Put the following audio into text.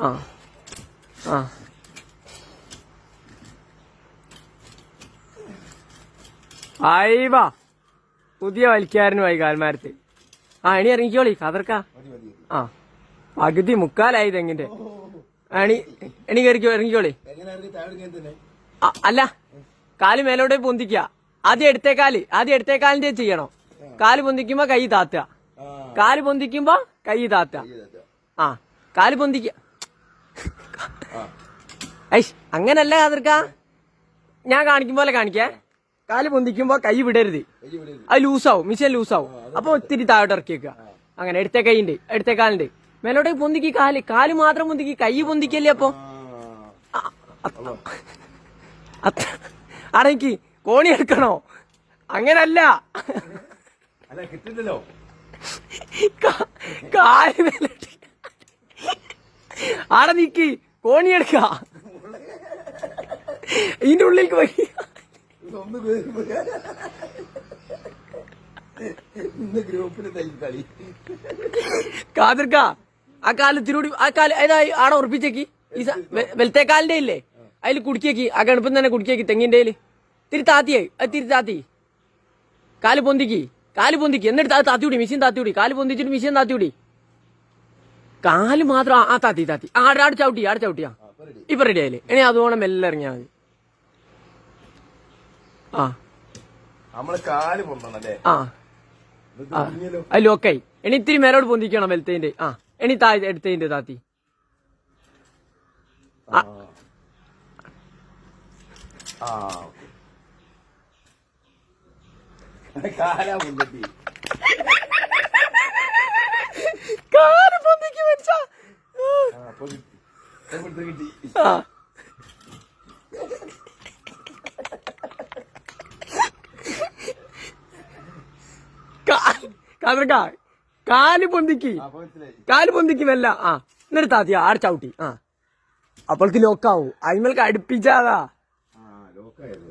ആ. ആ. ആയിവാ. പുതിയ വലിക്കാരനുമായി കാൽമാരത്ത്. ആ എണി ഇറങ്ങിക്കോളി കതർക്ക. ആ. പകുതി മുക്കാലായി തെങ്ങിന്റെ. എണി എണി കയറിക്കോ ഇറങ്ങിക്കോളി. അല്ല കാൽ മേലോട്ട് പൊന്തിക്ക. ആദ്യം എടുത്തേ കാൽ ആദ്യം എടുത്തേ കാലിന്റെ ചെയ്യണോ. കാൽ പൊന്തിക്കുമ്പോ കൈ താത്തുക. ആ. കാൽ പൊന്തിക്കുമ്പോ കൈ താത്തുക. ആ കാൽ പൊന്തിക്ക. ആ ഐഷ് അങ്ങനല്ല കാതിർക്ക ഞാൻ കാണിക്കും പോലെ കാണിക്കേ. കാൽ പൊന്തിക്കുമ്പോ കൈ വിടരുത്. അത് ലൂസാവും മിഷൻ ലൂസാവും. അപ്പൊ ഒത്തിരി താഴോട്ട് ഇറക്കി വെക്കുക അങ്ങനെ എടുത്ത കൈണ്ട് എടുത്ത കാലുണ്ട്. മേലോട്ട് പൊന്തിക്കി കാൽ കാൽ മാത്രം പൊന്തിക്കി കൈ പൊന്തിക്കല്ലേ അപ്പൊ? ആ. അടയ്ക്ക് കോണി എടുക്കണോ? അങ്ങനല്ല. കിട്ടില്ലല്ലോ. കാൽ മേലോട്ട് ആടെ നീക്കി കോണി എടുക്ക. ഇതിന്റെ ഉള്ളിലേക്ക് പോയി. കാതിർക്ക ആ കാൽ തിരുടി ആ കാൽ ഏതായി? ആടെ ഉറപ്പിച്ചേക്ക്. ഈ വെലത്തെ കാലിന്റെ ഇല്ലേ? അതിൽ കുടിക്കേക്ക് ആ ഗണപ്പം തന്നെ കുടിക്കേക്ക് തെങ്ങിന്റെ തിരി താത്തിയായി. അത് തിരി താത്തി. കാൽ പൊന്തിക്ക്. കാൽ പൊന്തിക്ക്. എന്നിട്ട് താത്തി കൂടി മിഷീൻ താത്തി കൂടി കാൽ പൊന്തിച്ചിട്ട് മിഷീൻ താത്തിവിടി കാൽ മാത്രം ആ- താത്തി താത്തി. ആ ആടെ ആടെ ചവിട്ടി ആടെ ചവിട്ടിയാ. ഇപ്പൊ റെഡി ആയില്ലേ? ഇനി അതുകൊണ്ട് മെല്ലെ ഇറങ്ങിയാ മതി. ആ. നമ്മൾ കാൽ പൊന്തണല്ലേ? അല്ലേ ആ. അല്ല ലോക്കായി ഇനി ഇത്തിരി മേലോട് പൊന്തിക്കണം വെലത്തേന്റെ. ആ. ഇനി താ എടുത്തതിന്റെ താത്തി. ഓക്കേ. കാലാ മുന്നത്തി കാൽ പൊന്തിക്ക് മനുഷ്യ. ആ കാൽ പൊന്തിക്ക്. കാൽ പൊന്തിക്ക് മെല്ല. ആ എന്നിട്ട് താത്തിയ ആട് ചവിട്ടി. ആ. അപ്പോഴത്തെ ലോക്കാവും അയിമൽക്ക് അടുപ്പിച്ചാതാ ലോക്കായത്